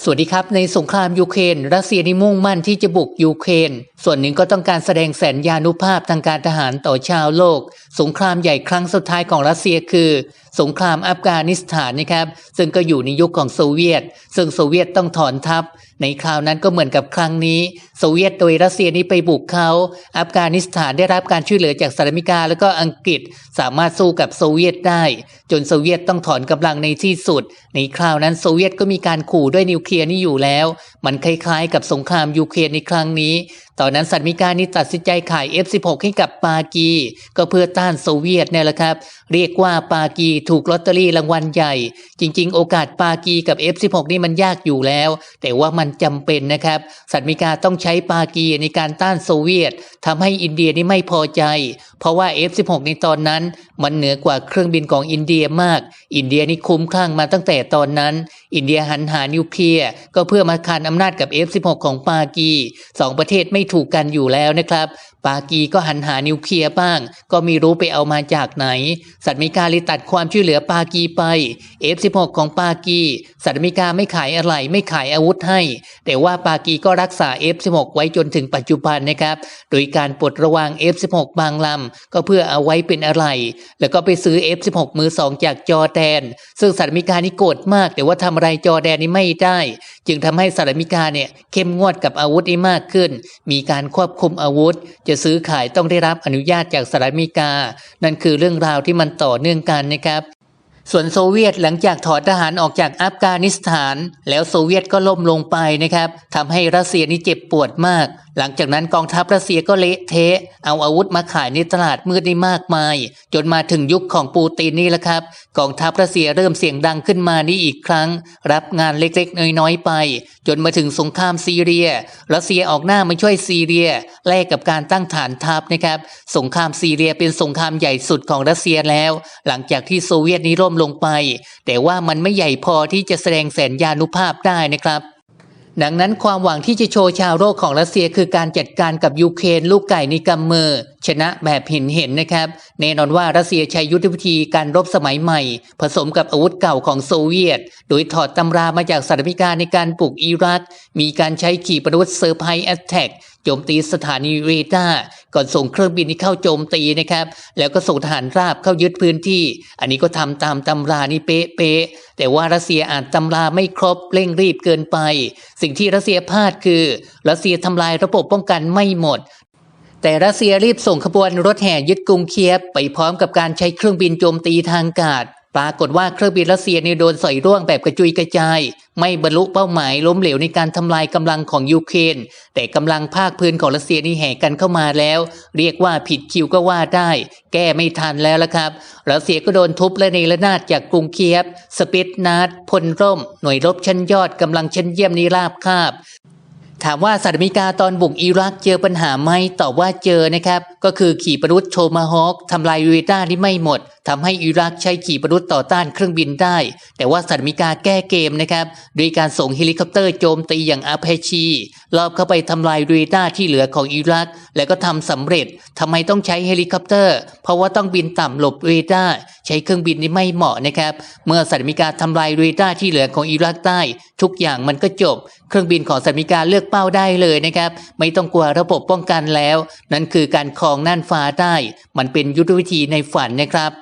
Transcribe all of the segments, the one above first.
สวัสดีครับ ในสงครามยูเครนรัสเซียนี่มุ่งมั่นที่จะบุกยูเครนส่วนหนึ่งก็ต้องการแสดงแสนยานุภาพทางการทหารต่อชาวโลก สงครามใหญ่ครั้งสุดท้ายของรัสเซียคือสงครามอัฟกานิสถานนะครับ ซึ่งก็อยู่ในยุคของโซเวียต ซึ่งโซเวียตต้องถอนทัพ ในคราวนั้นก็เหมือนกับครั้งนี้ โซเวียตโดยรัสเซียนี้ไปบุกเขา อัฟกานิสถานได้รับการช่วยเหลือจากสหรัฐอเมริกา แล้วก็อังกฤษสามารถสู้กับโซเวียตได้ จนโซเวียตต้องถอนกำลังในที่สุด ในคราวนั้นโซเวียตก็มีการขู่ด้วยนิวเคลียร์นี่อยู่แล้ว มันคล้ายๆ กับสงครามยูเครนในครั้งนี้ ตอนนั้นสหรัฐอเมริกานี่ตัดสินใจขาย F16 ให้กับปากี ก็เพื่อต้านโซเวียตเนี่ยแหละครับ เรียกว่าปากีถูกลอตเตอรี่รางวัลใหญ่ จริง ๆ โอกาสปากีกับ F16 นี่มันยากอยู่แล้ว แต่ว่ามันจำเป็นนะครับสหรัฐอเมริกาต้องใช้ปากีในการต้านโซเวียตทำให้อินเดียนี่ไม่พอใจ เพราะว่า F16 ในตอนนั้นมันเหนือกว่าเครื่องบินของอินเดียมาก อินเดียนี่คุ้มคลั่งมาตั้งแต่ตอนนั้น อินเดียหันหานิวเคลียร์ก็เพื่อมาคานอำนาจกับ F16 ของปากีสองประเทศไม่ถูกกันอยู่แล้วนะครับ ปากีก็หันหานิวเคลียร์บ้าง ก็ไม่รู้ไปเอามาจากไหนสหรัฐอเมริกาเลยตัดความช่วยเหลือปากีไป F16 ของปากีสหรัฐอเมริกาไม่ขายอะไรไม่ขายอาวุธให้ แต่ว่าปากีก็รักษา F16 ไว้จนถึงปัจจุบันนะครับ โดยการปลดระวาง F16 บางลำก็เพื่อเอาไว้เป็นอะไร แล้วก็ไปซื้อ F16 มือสองจากจอแดน ซึ่งสหรัฐอเมริกานี่โกรธมาก แต่ว่าทำอะไรจอแดนนี่ไม่ได้ จึงทำให้สหรัฐอเมริกาเนี่ยเข้มงวดกับอาวุธนี้มากขึ้น มีการควบคุมอาวุธ จะซื้อขายต้องได้รับอนุญาตจากสหรัฐอเมริกา นั่นคือเรื่องราวที่มันต่อเนื่องกันนะครับส่วนโซเวียตหลังจากถอนทหารออกจากอัฟกานิสถาน แล้วโซเวียตก็ล่มลงไปนะครับทำให้รัสเซียนี่เจ็บปวดมาก หลังจากนั้นกองทัพรัสเซียก็เละเทะ เอาอาวุธมาขายในตลาดมืดได้มากมาย จนมาถึงยุคของปูตินนี่แหละครับ กองทัพรัสเซียเริ่มเสียงดังขึ้นมานี่อีกครั้ง รับงานเล็กๆ น้อยๆไป จนมาถึงสงครามซีเรีย รัสเซียออกหน้ามาช่วยซีเรียแลกกับการตั้งฐานทัพนะครับ สงครามซีเรียเป็นสงครามใหญ่สุดของรัสเซียแล้ว หลังจากที่โซเวียตนี้ร่มลงไป แต่ว่ามันไม่ใหญ่พอที่จะแสดงแสนยานุภาพได้นะครับ ดังนั้นความหวังที่จะโชว์ชาวโลกของรัสเซียคือการจัดการกับยูเครนลูกไก่ในกำมือ ชนะแบบเห็นเห็นนะครับ แน่นอนว่ารัสเซียใช้ยุทธวิธีการรบสมัยใหม่ ผสมกับอาวุธเก่าของโซเวียต โดยถอดตำรามาจากสหรัฐอเมริกาในการปลุกอิรัก มีการใช้ขีปนาวุธเซอร์ไพรส์แอตแทกโจมตีสถานีเรดาร์ก่อนส่งเครื่องบินที่เข้าโจมตีนะครับ แล้วก็ส่งทหารราบเข้ายึดพื้นที่ อันนี้ก็ทำตามตำรานี่เป๊ะๆแต่ว่ารัสเซียอ่านตำราไม่ครบเร่งรีบเกินไป สิ่งที่รัสเซียพลาดคือ รัสเซียทำลายระบบป้องกันไม่หมด แต่รัสเซียรีบส่งขบวนรถแห่ยึดกรุงเคียฟไปพร้อมกับการใช้เครื่องบินโจมตีทางอากาศ ปรากฏว่าเครื่องบินรัสเซียเนี่ยโดนสอยร่วงแบบกระจุยกระจาย ไม่บรรลุเป้าหมายล้มเหลวในการทำลายกำลังของยูเครนแต่กำลังภาคพื้นของรัสเซียนี่แห่กันเข้ามาแล้ว เรียกว่าผิดคิวก็ว่าได้ แก้ไม่ทันแล้วละครับรัสเซียก็โดนทุบและในระนาดจากกรุงเคียฟสเปตนาดพลร่ม หน่วยรบชั้นยอดกำลังชั้นเยี่ยมนิราบคาบ ถามว่าสหรัฐอเมริกาตอนบุกอิรักเจอปัญหาไหมตอบว่าเจอนะครับ ก็คือขี่ปนาวุธโทมาฮอคทำลายเรดาที่ไม่หมดทำให้อิรักใช้ขีปนาวุธต่อต้านเครื่องบินได้ แต่ว่าสหรัฐอเมริกาแก้เกมนะครับโดยการส่งเฮลิคอปเตอร์โจมตีอย่างอาเพชีลอบเข้าไปทำลายเรดาร์ที่เหลือของอิรัก แล้วก็ทำสำเร็จทำไมต้องใช้เฮลิคอปเตอร์ เพราะว่าต้องบินต่ำหลบเรดาร์ใช้เครื่องบินนี่ไม่เหมาะนะครับเมื่อสหรัฐอเมริกาทำลายเรดาร์ที่เหลือของอิรักได้ทุกอย่างมันก็จบ เครื่องบินของสหรัฐอเมริกาเลือกเป้าได้เลยนะครับไม่ต้องกลัวระบบป้องกันแล้ว นั่นคือการครองน่านฟ้าได้ มันเป็นยุทธวิธีในฝันนะครับ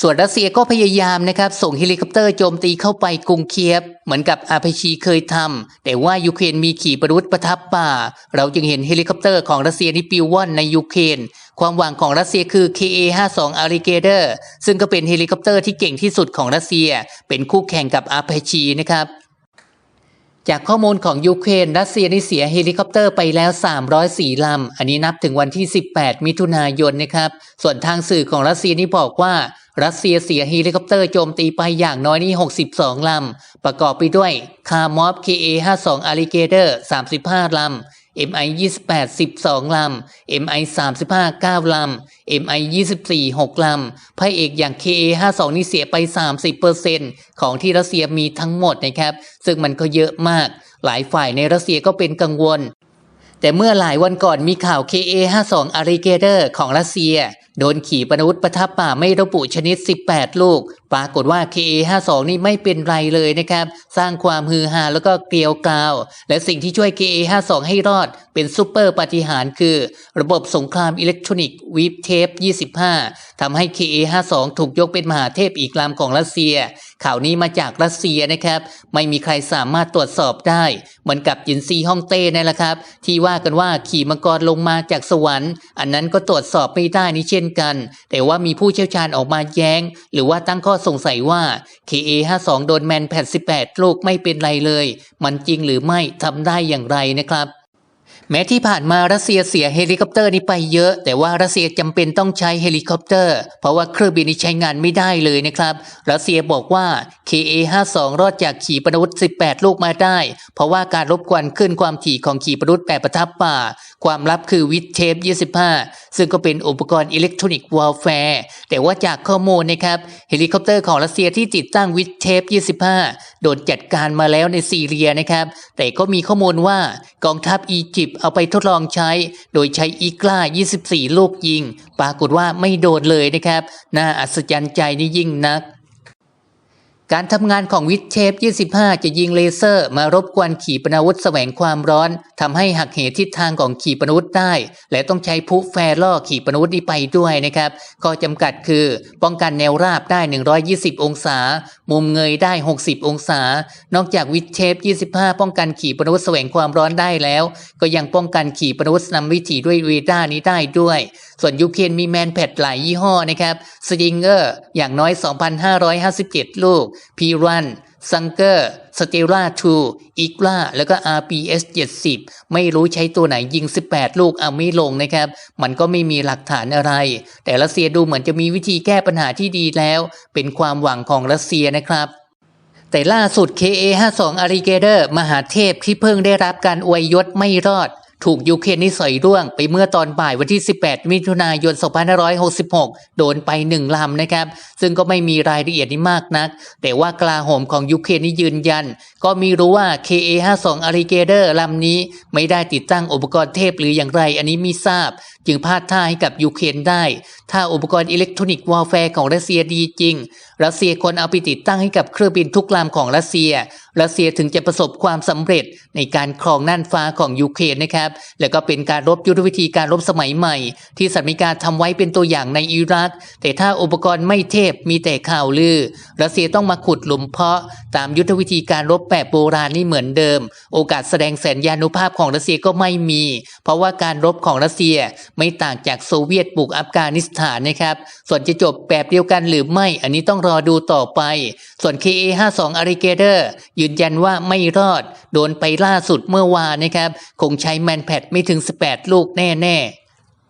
ส่วนรัสเซียก็พยายามนะครับส่งเฮลิคอปเตอร์โจมตีเข้าไปกรุงเคียฟเหมือนกับอาพชีเคยทำแต่ว่ายูเครนมีขีปนาวุธประทับป่า เราจึงเห็นเฮลิคอปเตอร์ของรัสเซียที่ปิวว่อนในยูเครนความหวังของรัสเซียคือ KA-52 Alligator ซึ่งก็เป็นเฮลิคอปเตอร์ที่เก่งที่สุดของรัสเซีย เป็นคู่แข่งกับอาพชีนะครับจากข้อมูลของยูเครนรัสเซียได้เสียเฮลิคอปเตอร์ไปแล้ว 304ลำ อันนี้นับถึงวันที่ 18 มิถุนายนนะครับ ส่วนทางสื่อของรัสเซียนี่บอกว่า รัสเซียเสียเฮลิคอปเตอร์โจมตีไปอย่างน้อยนี่ 62 ลำ ประกอบไปด้วยคาร์มอฟ KA52 Alligator 35 ลำ MI 28 12 ลำ MI 35 9 ลำ MI 24 6 ลำพระเอกอย่าง KA 52 นี่เสียไป 30%ของที่รัสเซียมีทั้งหมดนะครับ ซึ่งมันก็เยอะมาก หลายฝ่ายในรัสเซียก็เป็นกังวล แต่เมื่อหลายวันก่อนมีข่าว KA52 Alligator ของรัสเซีย โดนขี่ปนาวุธประทับป่าไม่ระบุชนิด 18 ลูก ปรากฏว่า KA52 นี่ไม่เป็นไรเลยนะครับ สร้างความฮือฮาแล้วก็เกลียวกราว และสิ่งที่ช่วย KA52 ให้รอดเป็นซูเปอร์ปาฏิหาริย์คือ ระบบสงครามอิเล็กทรอนิกส์วีฟเทป 25 ทำให้ KA52 ถูกยกเป็นมหาเทพอีกลำของรัสเซีย ข่าวนี้มาจากรัสเซียนะครับ ไม่มีใครสามารถตรวจสอบได้ เหมือนกับยินซีฮ่องเต้นั่นแหละครับ ที่ว่ากันว่าขี่มังกรลงมาจากสวรรค์ อันนั้นก็ตรวจสอบไม่ได้นี่เช่นกัน แต่ว่ามีผู้เชี่ยวชาญออกมาแย้ง หรือว่าตั้งข้อสงสัยว่า KA52 โดนแมนแพด18 ลูกไม่เป็นไรเลย มันจริงหรือไม่ทำได้อย่างไรนะครับแม้ที่ผ่านมารัสเซียเสียเฮลิคอปเตอร์นี้ไปเยอะ แต่ว่ารัสเซียจำเป็นต้องใช้เฮลิคอปเตอร์ เพราะว่าเครื่องบินนี้ใช้งานไม่ได้เลยนะครับ รัสเซียบอกว่า KA52 รอดจากขีปนาวุธ 18 ลูกมาได้ เพราะว่าการรบกวนขึ้นความถี่ของขีปนาวุธแปดประทับป่า ความลับคือวิดเทป 25 ซึ่งก็เป็นอุปกรณ์อิเล็กทรอนิกส์วอลแฟร์แต่ว่าจากข้อมูลนะครับเฮลิคอปเตอร์ของรัสเซียที่ติดตั้งวิดเทป 25 โดนจัดการมาแล้วในซีเรียนะครับ แต่ก็มีข้อมูลว่ากองทัพอียิปต์เอาไปทดลองใช้ โดยใช้อีกล้า 24 ลูกยิง ปรากฏว่าไม่โดนเลยนะครับ น่าอัศจรรย์ใจนี่ยิ่งนัก การทำงานของวิดเทป25 จะยิงเลเซอร์ มารบกวนขีปนาวุธแสวงความร้อนทำให้หักเหทิศทางของขีปนาวุธได้ และต้องใช้พุแฟร์ล่อขีปนาวุธนี้ไปด้วยนะครับข้อจำกัดคือ ป้องกันแนวราบได้ 120 องศา มุมเงยได้ 60 องศา นอกจากวิดเทป25 ป้องกันขีปนาวุธแสวงความร้อนได้แล้ว ก็ยังป้องกันขีปนาวุธนำวิถีด้วยเรดาร์นี้ได้ด้วย ส่วนยูเครนมีแมนแพดหลายยี่ห้อนะครับสติงเกอร์อย่างน้อย 2,557 ลูกพีรันซังเกอร์สเตล่าทูอีกล่าแล้วก็ RPS 70 ไม่รู้ใช้ตัวไหนยิง 18 ลูกเอาไม่ลงนะครับ มันก็ไม่มีหลักฐานอะไร แต่รัสเซียดูเหมือนจะมีวิธีแก้ปัญหาที่ดีแล้ว เป็นความหวังของรัสเซียนะครับแต่ล่าสุด KA52 Alligator มหาเทพที่เพิ่งได้รับการอวยยศไม่รอด ถูกยูเครนนิสัยร่วงไปเมื่อตอนบ่ายวันที่ 18 มิถุนายน 2566 โดนไปหนึ่งลำนะครับ ซึ่งก็ไม่มีรายละเอียดนี้มากนัก แต่ว่ากลาโหมของยูเครนนี่ยืนยัน ก็มีรู้ว่า KA52 Alligator ลำนี้ไม่ได้ติดตั้งอุปกรณ์เทพหรืออย่างไร อันนี้มีทราบ จึงพาดท่าให้กับยูเครนได้ ถ้าอุปกรณ์อิเล็กทรอนิกส์วอลแฟร์ของรัสเซียดีจริง รัสเซียควรเอาไปติดตั้งให้กับเครื่องบินทุกลำของรัสเซีย รัสเซียถึงจะประสบความสำเร็จในการครองน่านฟ้าของยูเครนนะครับ แล้วก็เป็นการรบยุทธวิธีการรบสมัยใหม่ ที่สหรัฐอเมริกาทำไว้เป็นตัวอย่างในอิรัก แต่ถ้าอุปกรณ์ไม่เทพมีแต่ข่าวลือ รัสเซียต้องมาขุดหลุมเพาะ ตามยุทธวิธีการรบแบบโบราณนี่เหมือนเดิม โอกาสแสดงแสนยานุภาพของรัสเซียก็ไม่มี เพราะว่าการรบของรัสเซียไม่ต่างจากโซเวียตบุกอัฟกานิสถานนะครับ ส่วนจะจบแบบเดียวกันหรือไม่ อันนี้ต้องรอดูต่อไป ส่วน KA52 Alligator ยืนยันว่าไม่รอด โดนไปล่าสุดเมื่อวานนะครับ คงใช้แมนแพดไม่ถึง 18 ลูกแน่ ๆ